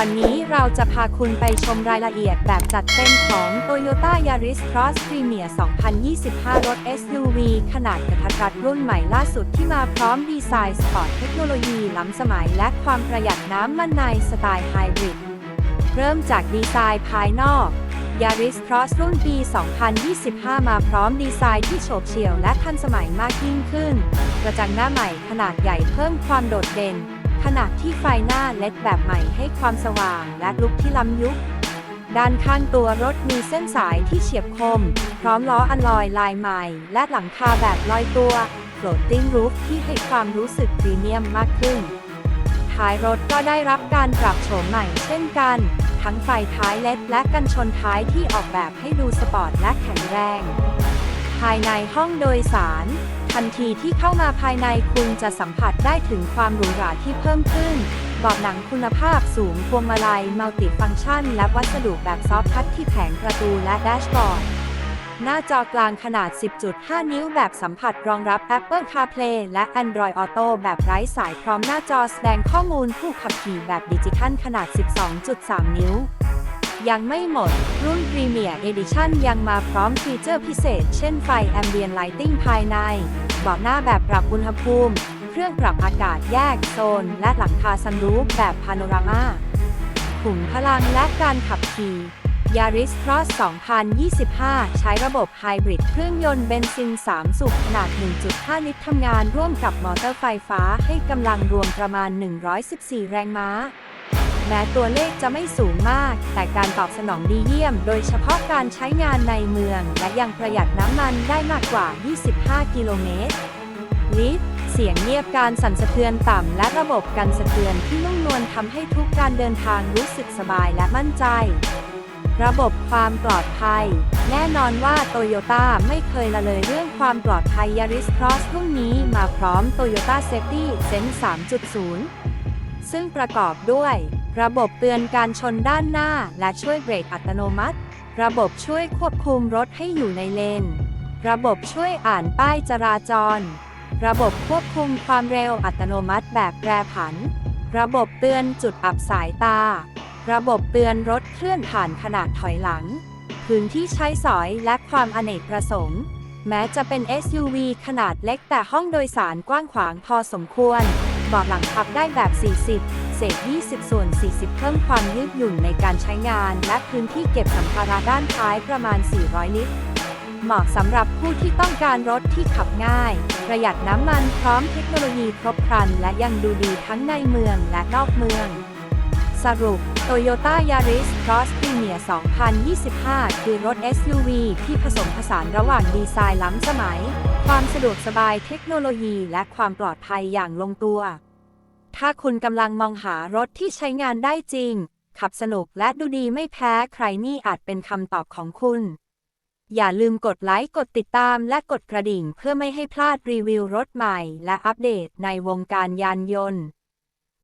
วันนี้เราจะพาคุณไปชมรายละเอียดแบบจัดเต็มของ Toyota Yaris Cross Premier 2025 รถ SUV ขนาดกระทัดรัดรุ่นใหม่ล่าสุดที่มาพร้อมดีไซน์สปอร์ตเทคโนโลยีล้ำสมัยและความประหยัดน้ำมันในสไตล์ไฮบริด เริ่มจากดีไซน์ภายนอก Yaris Cross รุ่นปี 2025 มาพร้อมดีไซน์ที่โฉบเฉี่ยวและทันสมัยมากยิ่งขึ้น กระจังหน้าใหม่ขนาดใหญ่เพิ่มความโดดเด่น ขณะที่ไฟหน้าเลดแบบใหม่ให้ความสว่างและลุคที่ล้ำยุค ด้านข้างตัวรถมีเส้นสายที่เฉียบคม พร้อมล้ออัลลอยลายใหม่ และหลังคาแบบลอยตัว floating roof ที่ให้ความรู้สึกพรีเมียมมากขึ้น ท้ายรถก็ได้รับการปรับโฉมใหม่เช่นกัน ทั้งไฟท้ายเลดและกันชนท้ายที่ออกแบบให้ดูสปอร์ตและแข็งแรง ภายในห้องโดยสาร ทันทีที่เข้ามาภายในคุณจะสัมผัสได้ถึงความหรูหราที่เพิ่มขึ้นเบาะหนังคุณภาพสูงพวงมาลัยมัลติฟังก์ชัน และวัสดุแบบซอฟต์ทัชที่แผงประตูและแดชบอร์ดหน้าจอกลางขนาด 10.5 นิ้วแบบสัมผัสรองรับ Apple CarPlay และ Android Auto แบบไร้สายพร้อมหน้าจอแสดงข้อมูลผู้ขับขี่แบบดิจิทัลขนาด 12.3 นิ้ว ยังไม่หมด รุ่น Premier Edition ยังมาพร้อมฟีเจอร์พิเศษ เช่นไฟ Ambient Lighting ภายในเบาะหน้าแบบปรับอุณหภูมิ เครื่องปรับอากาศแยกโซน และหลังคาซันรูฟแบบพาโนรามาขุมพลังและการขับขี่ Yaris Cross 2025 ใช้ระบบไฮบริดเครื่องยนต์เบนซิน 3 สูบขนาด 1.5 ลิตรทำงานร่วมกับมอเตอร์ไฟฟ้าให้กำลังรวมประมาณ 114 แรงม้า แม้ตัวเลขจะไม่สูงมาก แต่การตอบสนองดีเยี่ยม โดยเฉพาะการใช้งานในเมือง และยังประหยัดน้ำมันได้มากกว่า 25 กิโลเมตร ลิตรเสียงเงียบการสั่นสะเทือนต่ำ และระบบกันสะเทือนที่นุ่มนวลทำให้ทุกการเดินทางรู้สึกสบายและมั่นใจ ระบบความปลอดภัย แน่นอนว่าโตโยต้าไม่เคยละเลยเรื่องความปลอดภัย Yaris Cross รุ่นนี้มาพร้อม Toyota Safety Sense 3.0 ซึ่งประกอบด้วย ระบบเตือนการชนด้านหน้าและช่วยเบรกอัตโนมัติ ระบบช่วยควบคุมรถให้อยู่ในเลน ระบบช่วยอ่านป้ายจราจร ระบบควบคุมความเร็วอัตโนมัติแบบแปรผัน ระบบเตือนจุดอับสายตา ระบบเตือนรถเคลื่อนผ่านขนาดถอยหลัง พื้นที่ใช้สอยและความอเนกประสงค์ แม้จะเป็น SUV ขนาดเล็กแต่ห้องโดยสารกว้างขวางพอสมควร เบาะหลังพับได้แบบ 40 เศษ 20 ส่วน 40 เพิ่มความยืดหยุ่นในการใช้งาน และพื้นที่เก็บสัมภาระด้านท้ายประมาณ 400 ลิตร เหมาะสำหรับผู้ที่ต้องการรถที่ขับง่าย ประหยัดน้ำมันพร้อมเทคโนโลยีครบครัน และยังดูดีทั้งในเมืองและนอกเมือง สรุป Toyota Yaris Cross Premier 2025 คือรถ SUV ที่ผสมผสานระหว่างดีไซน์ล้ำสมัย ความสะดวกสบายเทคโนโลยีและความปลอดภัยอย่างลงตัว ถ้าคุณกำลังมองหารถที่ใช้งานได้จริง ขับสนุกและดูดีไม่แพ้ใครนี่อาจเป็นคำตอบของคุณ อย่าลืมกดไลค์ กดติดตามและกดกระดิ่งเพื่อไม่ให้พลาดรีวิวรถใหม่ และอัปเดตในวงการยานยนต์